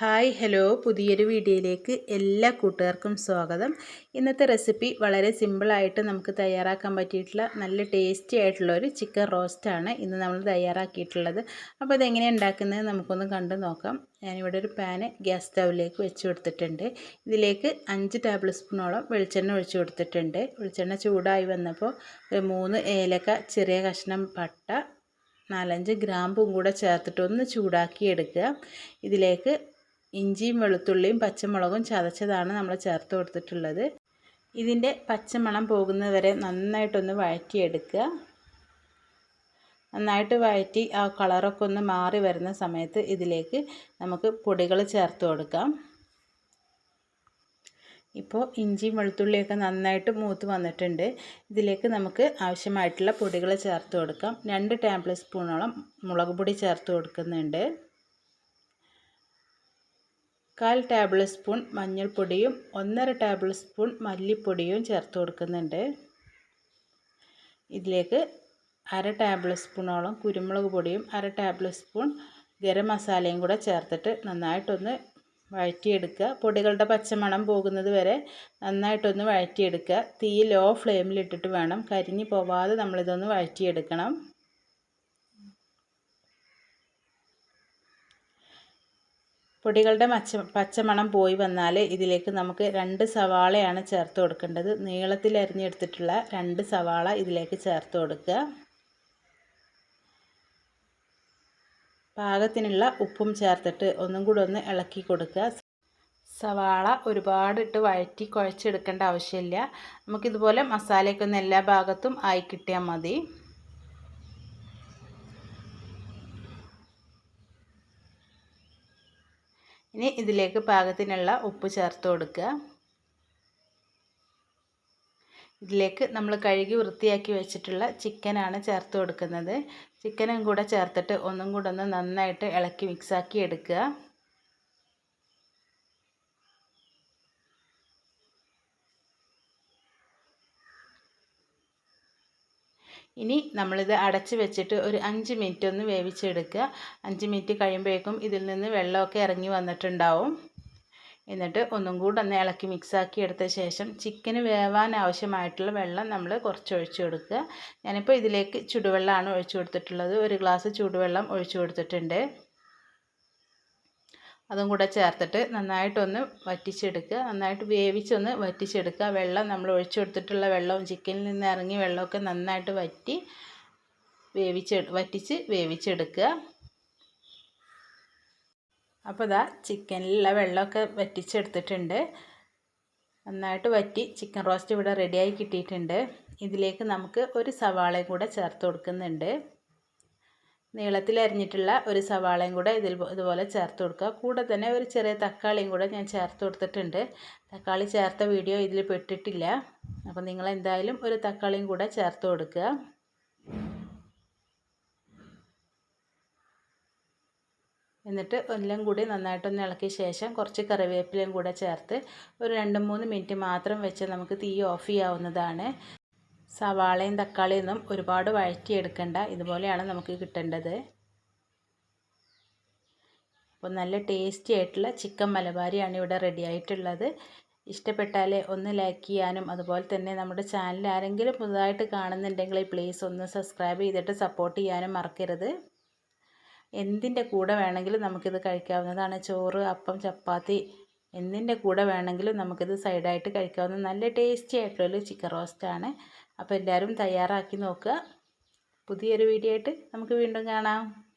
Hi hello. പുതിയൊരു വീഡിയോയിലേക്ക് എല്ലാ കൂട്ടുകാർക്കും സ്വാഗതം. ഇന്നത്തെ റെസിപ്പി വളരെ സിമ്പിളായിട്ട് നമുക്ക് തയ്യാറാക്കാൻ പറ്റിയിട്ടുള്ള നല്ല ടേസ്റ്റി ആയിട്ടുള്ള ഒരു ചിക്കൻ റോസ്റ്റാണ് ഇന്ന് നമ്മൾ തയ്യാറാക്കിയിട്ടുള്ളത്. അപ്പോൾ ഇതെങ്ങനെയാണ് ഉണ്ടാക്കുന്നത് നമുക്കൊന്ന് കണ്ടു നോക്കാം. ഞാനിവിടെ ഒരു പാന് ഗ്യാസ് സ്റ്റൗവിലേക്ക് വെച്ച് കൊടുത്തിട്ടുണ്ട്. ഇതിലേക്ക് അഞ്ച് ടേബിൾ സ്പൂണോളം വെളിച്ചെണ്ണ ഒഴിച്ചു കൊടുത്തിട്ടുണ്ട്. വെളിച്ചെണ്ണ ചൂടായി വന്നപ്പോൾ ഒരു മൂന്ന് ഏലക്ക ചെറിയ കഷ്ണം പട്ട നാലഞ്ച് ഗ്രാമ്പും കൂടെ ചേർത്തിട്ട് ഒന്ന് ചൂടാക്കി എടുക്കുക ഇതിലേക്ക് ഇഞ്ചിയും വെളുത്തുള്ളിയും പച്ചമുളകും ചതച്ചതാണ് നമ്മൾ ചേർത്ത് കൊടുത്തിട്ടുള്ളത്. ഇതിന്റെ പച്ചമണം പോകുന്നതുവരെ നന്നായിട്ടൊന്ന് വഴറ്റിയെടുക്കുക. നന്നായിട്ട് വഴറ്റി ആ കളറൊക്കെ ഒന്ന് മാറി വരുന്ന സമയത്ത് ഇതിലേക്ക് നമുക്ക് പൊടികൾ ചേർത്ത് കൊടുക്കാം. ഇപ്പോൾ ഇഞ്ചിയും വെളുത്തുള്ളിയൊക്കെ നന്നായിട്ട് മൂത്ത് വന്നിട്ടുണ്ട്. ഇതിലേക്ക് നമുക്ക് ആവശ്യമായിട്ടുള്ള പൊടികൾ ചേർത്ത് കൊടുക്കാം. രണ്ട് ടേബിൾ സ്പൂണോളം മുളക് പൊടി ചേർത്ത് കൊടുക്കുന്നുണ്ട്. കാൽ ടേബിൾ സ്പൂൺ മഞ്ഞൾപ്പൊടിയും ഒന്നര ടേബിൾ സ്പൂൺ മല്ലിപ്പൊടിയും ചേർത്ത് കൊടുക്കുന്നുണ്ട്. ഇതിലേക്ക് അര ടേബിൾ സ്പൂണോളം കുരുമുളക് പൊടിയും അര ടേബിൾ സ്പൂൺ ഗരം മസാലയും കൂടെ ചേർത്തിട്ട് നന്നായിട്ടൊന്ന് വഴറ്റിയെടുക്കുക. പൊടികളുടെ പച്ചമണം പോകുന്നത് വരെ നന്നായിട്ടൊന്ന് വഴറ്റിയെടുക്കുക. തീ ലോ ഫ്ലെയിമിലിട്ടിട്ട് വേണം. കരിഞ്ഞു പോവാതെ നമ്മളിതൊന്ന് വഴറ്റിയെടുക്കണം. പൊടികളുടെ മച്ച പച്ചമണം പോയി വന്നാൽ ഇതിലേക്ക് നമുക്ക് രണ്ട് സവാളയാണ് ചേർത്ത് കൊടുക്കേണ്ടത്. നീളത്തിൽ അരിഞ്ഞെടുത്തിട്ടുള്ള രണ്ട് സവാള ഇതിലേക്ക് ചേർത്ത് കൊടുക്കുക. പാകത്തിനുള്ള ഉപ്പും ചേർത്തിട്ട് ഒന്നും കൂടെ ഒന്ന് ഇളക്കി കൊടുക്കുക. സവാള ഒരുപാട് ഇട്ട് വഴറ്റി കുഴച്ചെടുക്കേണ്ട ആവശ്യമില്ല. നമുക്കിതുപോലെ മസാലയൊക്കെ ഒന്ന് എല്ലാ ഭാഗത്തും ആയി കിട്ടിയാൽ മതി. ഇനി ഇതിലേക്ക് പാകത്തിനുള്ള ഉപ്പ് ചേർത്ത് കൊടുക്കുക. ഇതിലേക്ക് നമ്മൾ കഴുകി വൃത്തിയാക്കി വെച്ചിട്ടുള്ള ചിക്കനാണ് ചേർത്ത് കൊടുക്കുന്നത്. ചിക്കനും കൂടെ ചേർത്തിട്ട് ഒന്നും കൂടെ ഒന്ന് നന്നായിട്ട് ഇളക്കി മിക്സാക്കി എടുക്കുക. ഇനി നമ്മളിത് അടച്ച് വെച്ചിട്ട് ഒരു അഞ്ച് മിനിറ്റ് ഒന്ന് വേവിച്ചെടുക്കുക. അഞ്ച് മിനിറ്റ് കഴിയുമ്പോഴേക്കും ഇതിൽ നിന്ന് വെള്ളമൊക്കെ ഇറങ്ങി വന്നിട്ടുണ്ടാവും. എന്നിട്ട് ഒന്നും കൂടെ ഒന്ന് ഇളക്കി മിക്സാക്കി എടുത്ത ശേഷം ചിക്കന് വേവാൻ ആവശ്യമായിട്ടുള്ള വെള്ളം നമ്മൾ കുറച്ച് ഒഴിച്ചു കൊടുക്കുക. ഞാനിപ്പോൾ ഇതിലേക്ക് ചുടുവെള്ളമാണ് ഒഴിച്ചു കൊടുത്തിട്ടുള്ളത്. ഒരു ഗ്ലാസ് ചൂടുവെള്ളം ഒഴിച്ചു കൊടുത്തിട്ടുണ്ട്. അതും കൂടെ ചേർത്തിട്ട് നന്നായിട്ടൊന്ന് വറ്റിച്ചെടുക്കുക. നന്നായിട്ട് വേവിച്ചൊന്ന് വറ്റിച്ചെടുക്കുക. വെള്ളം നമ്മൾ ഒഴിച്ചു കൊടുത്തിട്ടുള്ള വെള്ളവും ചിക്കനിൽ നിന്ന് ഇറങ്ങി വെള്ളമൊക്കെ നന്നായിട്ട് വറ്റി വേവിച്ച് വറ്റിച്ച് വേവിച്ചെടുക്കുക. അപ്പോൾ ഇതാ ചിക്കനിലുള്ള വെള്ളമൊക്കെ വറ്റിച്ചെടുത്തിട്ടുണ്ട്. നന്നായിട്ട് വറ്റി ചിക്കൻ റോസ്റ്റ് ഇവിടെ റെഡിയായി കിട്ടിയിട്ടുണ്ട്. ഇതിലേക്ക് നമുക്ക് ഒരു സവാളയും കൂടെ ചേർത്ത് കൊടുക്കുന്നുണ്ട്. നീളത്തിൽ അരിഞ്ഞിട്ടുള്ള ഒരു സവാളയും കൂടെ ഇതിൽ ഇതുപോലെ ചേർത്ത് കൊടുക്കുക. കൂടെ തന്നെ ഒരു ചെറിയ തക്കാളിയും കൂടെ ഞാൻ ചേർത്ത് കൊടുത്തിട്ടുണ്ട്. തക്കാളി ചേർത്ത വീഡിയോ ഇതിൽ പെട്ടിട്ടില്ല. അപ്പോൾ നിങ്ങൾ എന്തായാലും ഒരു തക്കാളിയും കൂടെ ചേർത്ത് കൊടുക്കുക. എന്നിട്ട് എല്ലാം കൂടി നന്നായിട്ടൊന്ന് ഇളക്കിയ ശേഷം കുറച്ച് കറിവേപ്പിലയും കൂടെ ചേർത്ത് ഒരു രണ്ട് മൂന്ന് മിനിറ്റ് മാത്രം വെച്ച് നമുക്ക് തീ ഓഫ് ചെയ്യാവുന്നതാണ്. സവാളയും തക്കാളിയും ഒന്നും ഒരുപാട് വഴറ്റിയെടുക്കണ്ട. ഇതുപോലെയാണ് നമുക്ക് കിട്ടേണ്ടത്. അപ്പോൾ നല്ല ടേസ്റ്റി ആയിട്ടുള്ള ചിക്കൻ മലബാരിയാണ് ഇവിടെ റെഡി ആയിട്ടുള്ളത്. ഇഷ്ടപ്പെട്ടാൽ ഒന്ന് ലൈക്ക് ചെയ്യാനും അതുപോലെ തന്നെ നമ്മുടെ ചാനൽ ആരെങ്കിലും പുതുതായിട്ട് കാണുന്നുണ്ടെങ്കിൽ പ്ലീസ് ഒന്ന് സബ്സ്ക്രൈബ് ചെയ്തിട്ട് സപ്പോർട്ട് ചെയ്യാനും മറക്കരുത്. എന്തിന്റെ കൂടെ വേണമെങ്കിലും നമുക്കിത് കഴിക്കാവുന്നതാണ്. ചോറ് അപ്പം ചപ്പാത്തി എന്തിന്റെ കൂടെ വേണമെങ്കിലും നമുക്കിത് സൈഡായിട്ട് കഴിക്കാവുന്ന നല്ല ടേസ്റ്റി ആയിട്ടുള്ളൊരു ചിക്കൻ റോസ്റ്റാണ് അപ്പോൾ എല്ലാവരും തയ്യാറാക്കി നോക്കുക. പുതിയൊരു വീഡിയോ ആയിട്ട് നമുക്ക് വീണ്ടും കാണാം.